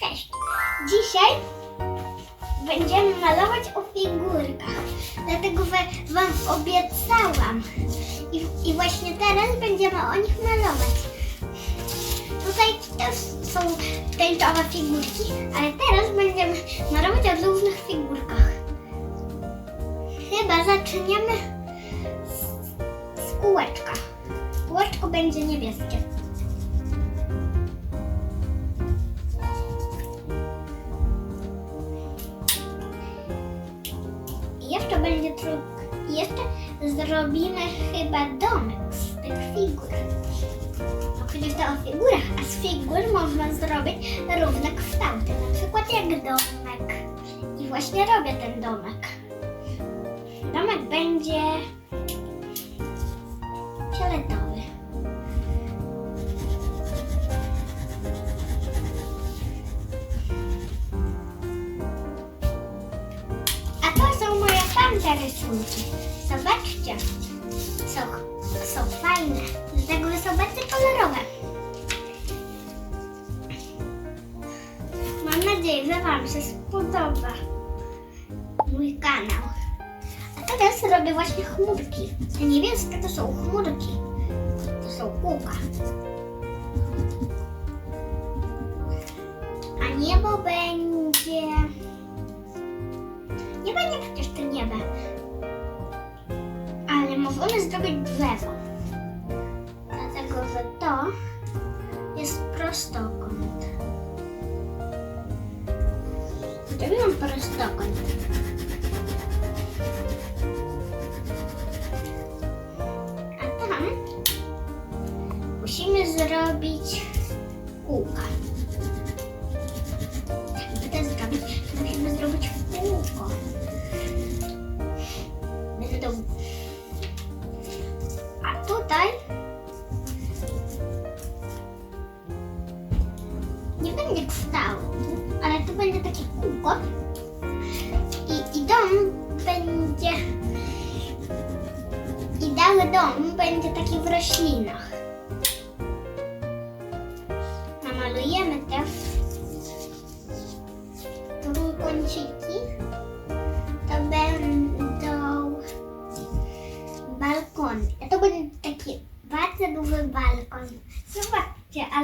Cześć! Dzisiaj będziemy malować o figurkach. Dlatego wa- Wam obiecałam. I, I właśnie teraz będziemy o nich malować. Tutaj też są tęczowe figurki, ale teraz będziemy malować o różnych figurkach. Chyba zaczniemy z, z kółeczka. Kółeczko będzie niebieskie. Będzie trudno. Jeszcze zrobimy chyba domek z tych figur. No przecież to o figurach, a z figur można zrobić różne kształty. Na przykład jak domek. I właśnie robię ten domek. Domek będzie tamte rysunki. Zobaczcie. Są, są fajne. Dlatego są bardzo kolorowe. Mam nadzieję, że Wam się spodoba mój kanał. A teraz robię właśnie chmurki. Te niebieskie to są chmurki. To są kółka. A niebo będzie... Nie przecież to niebe. Ale możemy zrobić drzewo. Dlatego, że to jest prostokąt. Zrobiłam prostokąt. A tam musimy zrobić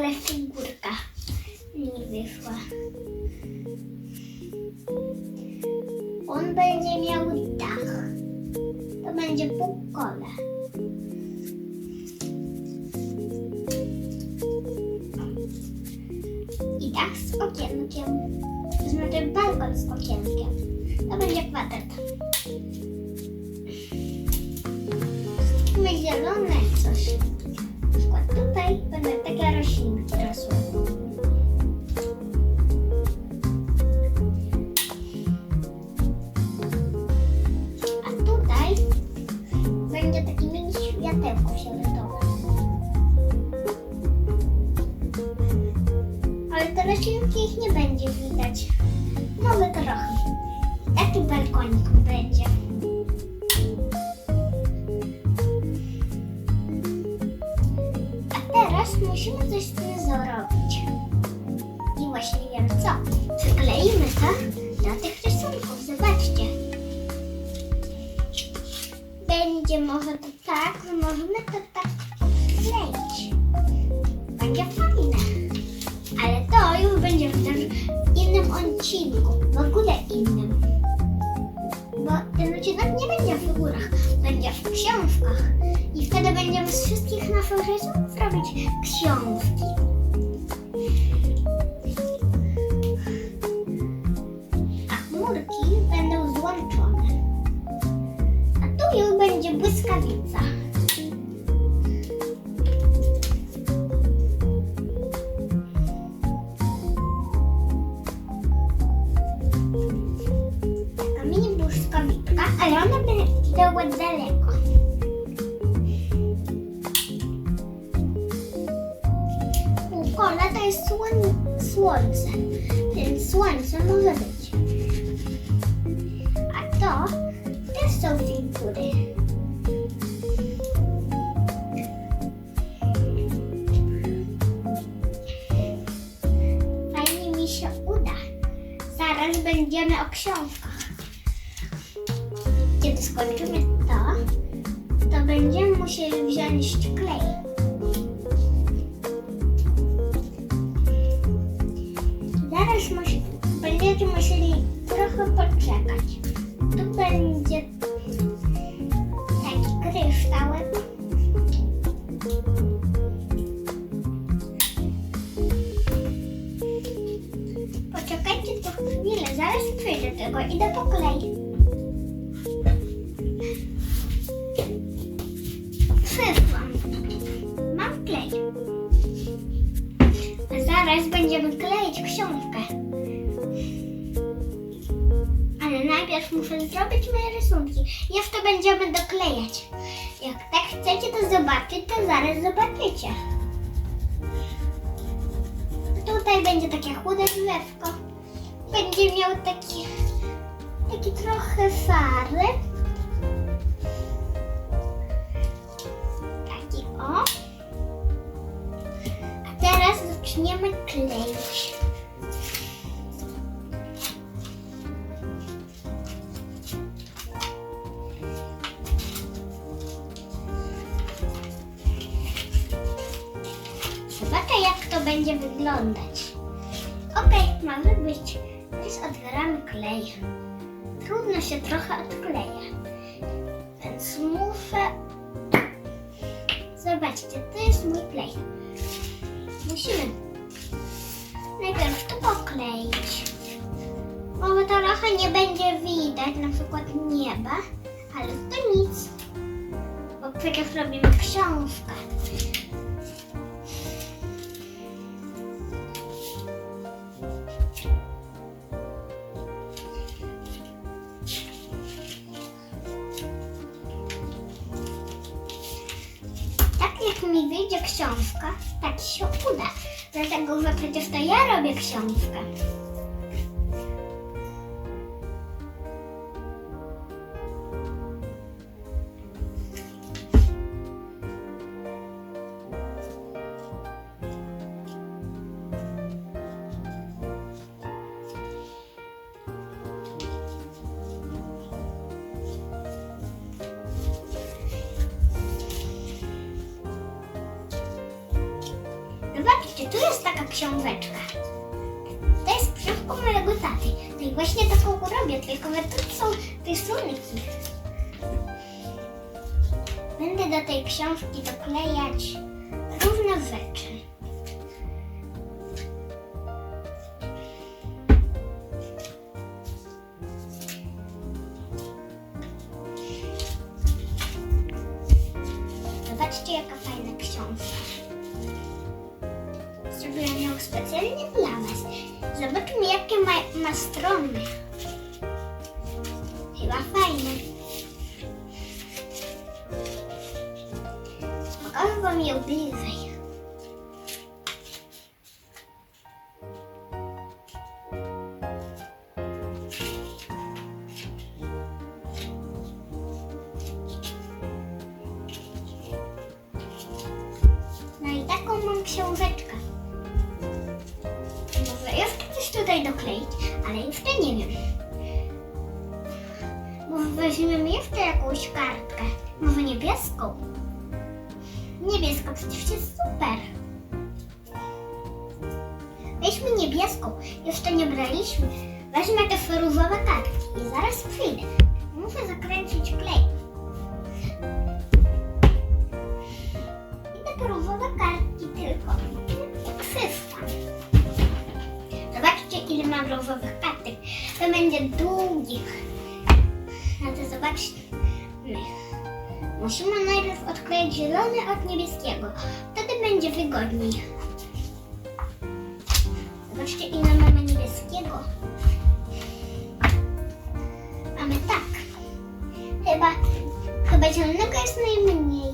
ale figurka mi wyszła. On będzie miał dach. To będzie półkole. I dach z okienkiem. To znaczy balkon z okienkiem. To będzie kwadrat. Mamy zielone coś. Będą takie roślinki rosły. A tutaj będzie taki mini światełko fioletowe. Ale te roślinki ich nie będzie widać. Musimy coś z tym zrobić. I właśnie wiem co. I wtedy będziemy z wszystkich naszych rysunków robić książki. A chmurki będą złączone. A tu już będzie błyskawica. Taka mini błyskawiczka, ale ona będzie daleko. Jest słoń, słońce, więc słońce może być. A to też są figury. Fajnie mi się zaraz będziemy o książkach. Kiedy skończymy to, to będziemy musieli wziąć klej. Zaraz będziemy kleić książkę. Ale najpierw muszę zrobić moje rysunki. Jeszcze będziemy doklejać. Jak tak chcecie to zobaczyć, to zaraz zobaczycie. Tutaj będzie takie chude drzewko. Będzie miał taki, taki trochę fary. Zaczniemy kleić. Zobaczę jak to będzie wyglądać. Okej, mamy być. Teraz otwieramy klej. Trudno się trochę odkleja. Musimy najpierw to pokleić. Może trochę nie będzie widać, na przykład nieba, ale to nic. Bo przecież robimy książkę. Dlatego, że przecież to ja robię książkę. Taty. No i właśnie taką robię, tylko tu są rysunki. Będę do tej książki doklejać różne rzeczy. Chyba fajne. Pokażę Wam ją bliżej. No weźmiemy jeszcze jakąś kartkę. Może niebieską. Niebieska przecież jest super. Weźmy niebieską. Jeszcze nie braliśmy. Weźmy te różowe kartki i zaraz przyjdę. Muszę zakręcić klej. I te różowe kartki tylko. Krzywka. Zobaczcie, ile mam różowych kartek. To będzie długich. Musimy najpierw odkleić zielony od niebieskiego. Wtedy będzie wygodniej. Zobaczcie, ile mamy niebieskiego. Mamy tak. Chyba, chyba zielonego jest najmniej.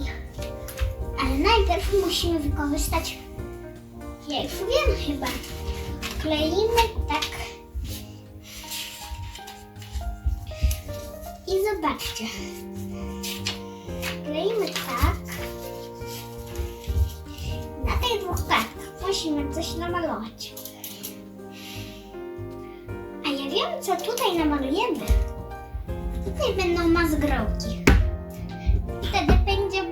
Ale najpierw musimy wykorzystać. Już wiem chyba. Kleimy tak. Zobaczcie. Kleimy tak. Na tych dwóch kartkach musimy coś namalować. A ja wiem, co tutaj namalujemy. Tutaj będą mazgrołki. Wtedy będzie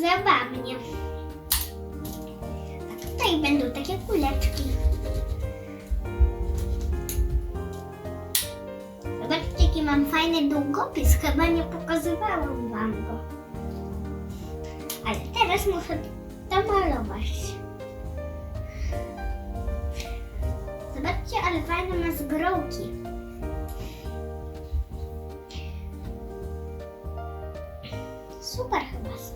zabawnie. A tutaj będą takie kuleczki. Fajny długopis. Chyba nie pokazywałam wam go. Ale teraz muszę to malować. Zobaczcie, ale fajne ma zgrołki. Super chyba są.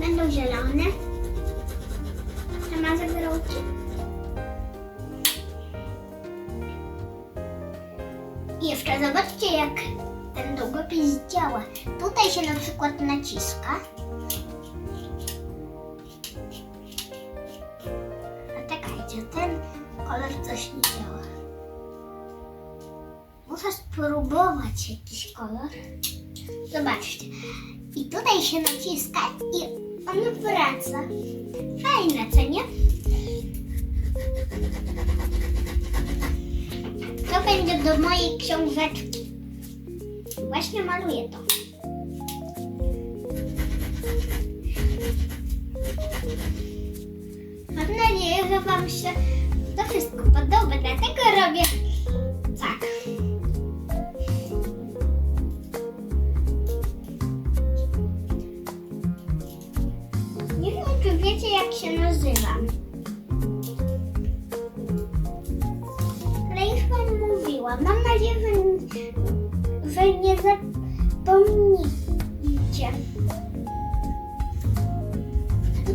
Będą zielone. Te ma zgrołki. I jeszcze zobaczcie, jak ten długopis działa. Tutaj się na przykład naciska. A czekajcie, ten kolor coś nie działa. Muszę spróbować jakiś kolor. Zobaczcie. I tutaj się naciska i on wraca. Fajne, co nie? To będzie do mojej książeczki. Właśnie maluję to. Mam nadzieję, że Wam się to wszystko podoba, dlatego robię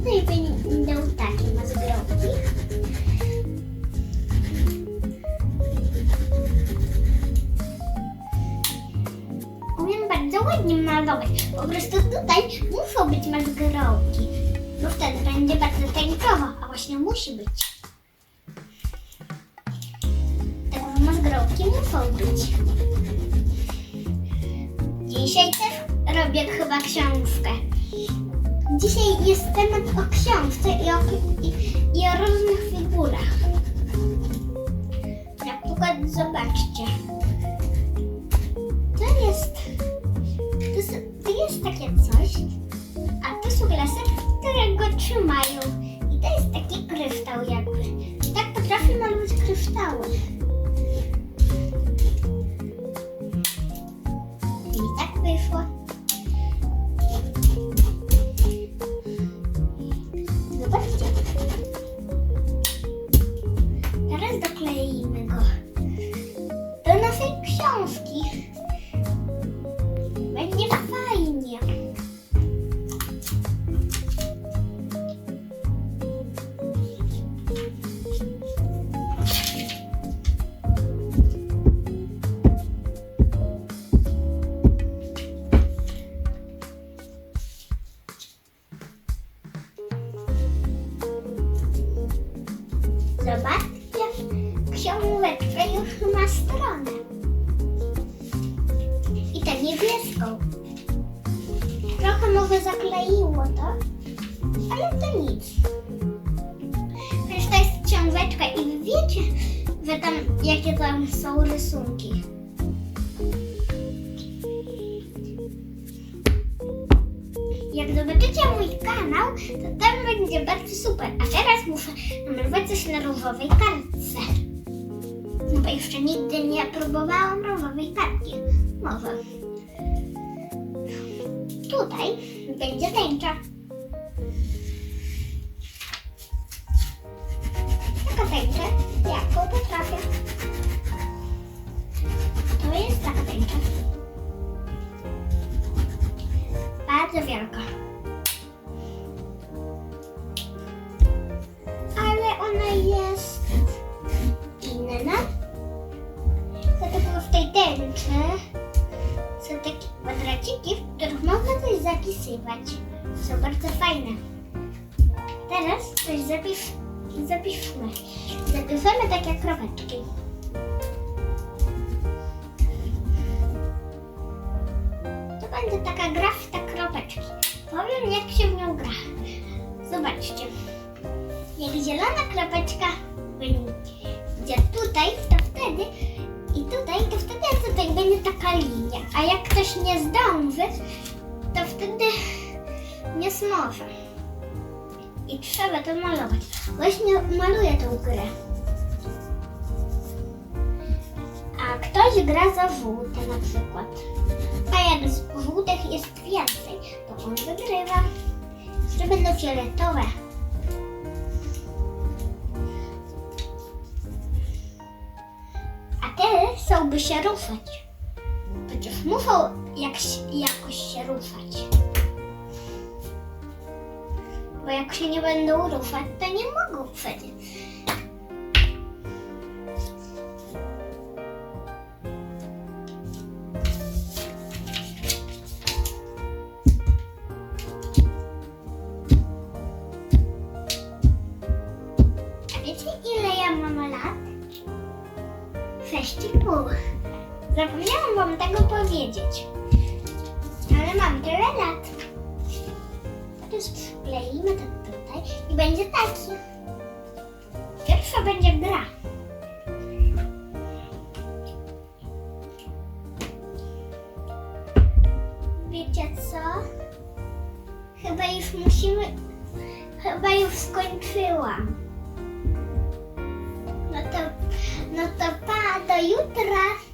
Tutaj będą takie mazgrołki. Umiem bardzo ładnie malować. Po prostu tutaj muszą być mazgrołki. Bo wtedy będzie bardzo tańczowo, a właśnie musi być. Także mazgrołki muszą być. Dzisiaj też robię chyba książkę. Dzisiaj jest temat o książce i o, i, i o różnych figurach. Na przykład zobaczcie. To jest, to to jest takie coś, a to są lasy, które go trzymają. I to jest taki kryształ jakby. I tak potrafię malować kryształy. Zobaczcie, książeczka już ma stronę. I tę niebieską. Trochę może zakleiło to, ale to nic. Przecież to jest książeczka i wy wiecie, że tam jakie tam są rysunki. Jak zobaczycie mój kanał, to tam będzie bardzo super. A teraz muszę na różowej kartce. No bo jeszcze nigdy nie próbowałam różowej kartki. Może. Tutaj będzie tęcza. Są takie kwadraciki, w których można coś zapisywać. Są bardzo fajne. Teraz coś zapisz, zapiszmy. Zapiszemy takie kropeczki. To będzie taka gra w te kropeczki. Powiem jak się w nią gra. Zobaczcie. Jak zielona kropeczka A jak ktoś nie zdąży, to wtedy nie smoże. I trzeba to malować. Właśnie maluję tą grę. A ktoś gra za żółte na przykład. A jak z żółtych jest więcej, to on wygrywa. Jeszcze będą fioletowe. A te są by się ruszać. Muszą jak, jakoś się ruszać. Bo jak się nie będą ruszać, to nie mogą przecież. A wiecie ile ja mam lat? Sześć i pół. Zapomniałam wam tego powiedzieć. Ale mam tyle lat. Teraz przykleimy to tutaj i będzie taki. Pierwsza będzie gra. Wiecie co? Chyba już musimy... Chyba już skończyłam. No to, no to pa, do jutra.